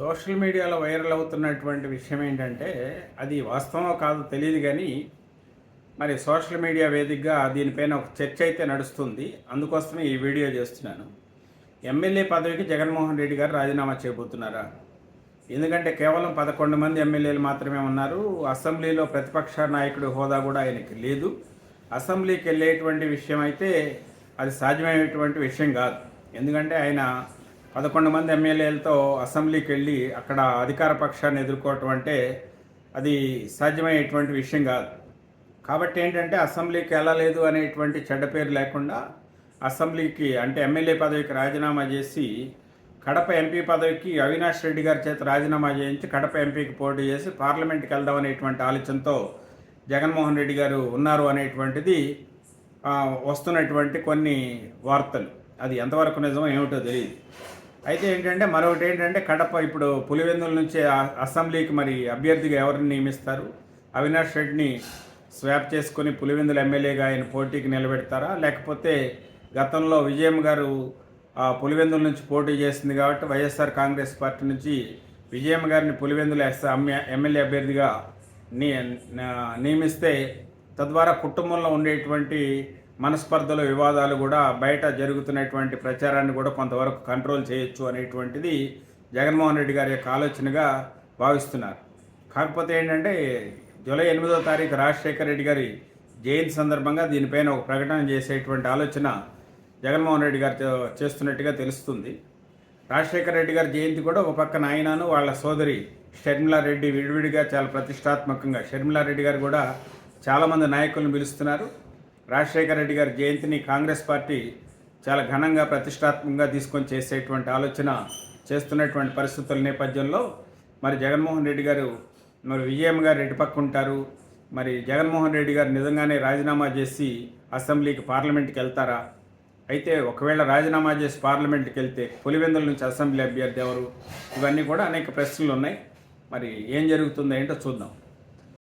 Social మీడియాలో viral అవుతున్నటువంటి విషయం ఏంటంటే అది వాస్తవమో కాదో తెలియదు కానీ మరి సోషల్ మీడియా వేదికగా దీనిపైన ఒక చర్చ అయితే నడుస్తుంది. అందుకోసమే ఈ వీడియో చేస్తున్నాను. ఎమ్మెల్యే పదవికి జగన్మోహన్ రెడ్డి గారు రాజీనామా చేయబోతున్నారా? ఎందుకంటే కేవలం పదకొండు మంది ఎమ్మెల్యేలు మాత్రమే ఉన్నారు. అసెంబ్లీలో ప్రతిపక్ష నాయకుడి హోదా కూడా ఆయనకి లేదు. అసెంబ్లీకి వెళ్ళేటువంటి విషయం అయితే అది సాధ్యమయ్యేటువంటి విషయం కాదు. ఎందుకంటే ఆయన పదకొండు మంది ఎమ్మెల్యేలతో అసెంబ్లీకి వెళ్ళి అక్కడ అధికార పక్షాన్ని ఎదుర్కోవటం అంటే అది సాధ్యమయ్యేటువంటి విషయం కాదు. కాబట్టి ఏంటంటే అసెంబ్లీకి వెళ్ళలేదు అనేటువంటి చెడ్డ పేరు లేకుండా అసెంబ్లీకి అంటే ఎమ్మెల్యే పదవికి రాజీనామా చేసి కడప ఎంపీ పదవికి అవినాష్ రెడ్డి గారి చేత రాజీనామా చేయించి కడప ఎంపీకి పోటీ చేసి పార్లమెంట్కి వెళ్దాం అనేటువంటి ఆలోచనతో జగన్మోహన్ రెడ్డి గారు ఉన్నారు అనేటువంటిది వస్తున్నటువంటి కొన్ని వార్తలు. అది ఎంతవరకు నిజమో ఏమిటో తెలియదు. అయితే ఏంటంటే మరొకటి ఏంటంటే కడప ఇప్పుడు పులివెందుల నుంచి అసెంబ్లీకి మరి అభ్యర్థిగా ఎవరిని నియమిస్తారు? అవినాష్ రెడ్డిని స్వాప్ చేసుకొని పులివెందుల ఎమ్మెల్యేగా ఆయన పోటీకి నిలబెడతారా? లేకపోతే గతంలో విజయం గారు పులివెందుల నుంచి పోటీ చేసింది కాబట్టి వైఎస్ఆర్ కాంగ్రెస్ పార్టీ నుంచి విజయం గారిని పులివెందుల ఎస్ ఎమ్మెల్యే అభ్యర్థిగా నియమిస్తే తద్వారా కుటుంబంలో ఉండేటువంటి మనస్పర్ధలు వివాదాలు కూడా బయట జరుగుతున్నటువంటి ప్రచారాన్ని కూడా కొంతవరకు కంట్రోల్ చేయొచ్చు అనేటువంటిది జగన్మోహన్ రెడ్డి గారి యొక్క ఆలోచనగా భావిస్తున్నారు. కాకపోతే ఏంటంటే జూలై ఎనిమిదో తారీఖు రాజశేఖర రెడ్డి గారి జయంతి సందర్భంగా దీనిపైన ఒక ప్రకటన చేసేటువంటి ఆలోచన జగన్మోహన్ రెడ్డి గారు చేస్తున్నట్టుగా తెలుస్తుంది. రాజశేఖర రెడ్డి గారి జయంతి కూడా ఒక పక్కన ఆయనను వాళ్ళ సోదరి షర్మిలారెడ్డి విడివిడిగా చాలా ప్రతిష్టాత్మకంగా షర్మిలారెడ్డి గారు కూడా చాలామంది నాయకులను పిలుస్తున్నారు. రాజశేఖర రెడ్డి గారి జయంతిని కాంగ్రెస్ పార్టీ చాలా ఘనంగా ప్రతిష్టాత్మకంగా తీసుకొని చేసేటువంటి ఆలోచన చేస్తున్నటువంటి పరిస్థితుల నేపథ్యంలో మరి జగన్మోహన్ రెడ్డి గారు మరి విజయమ్మ గారు ఎటు పక్క ఉంటారు? మరి జగన్మోహన్ రెడ్డి గారు నిజంగానే రాజీనామా చేసి అసెంబ్లీకి పార్లమెంట్కి వెళ్తారా? అయితే ఒకవేళ రాజీనామా చేసి పార్లమెంట్కి వెళ్తే పులివెందుల నుంచి అసెంబ్లీ అభ్యర్థి ఎవరు? ఇవన్నీ కూడా అనేక ప్రశ్నలు ఉన్నాయి. మరి ఏం జరుగుతుందో ఏంటో చూద్దాం.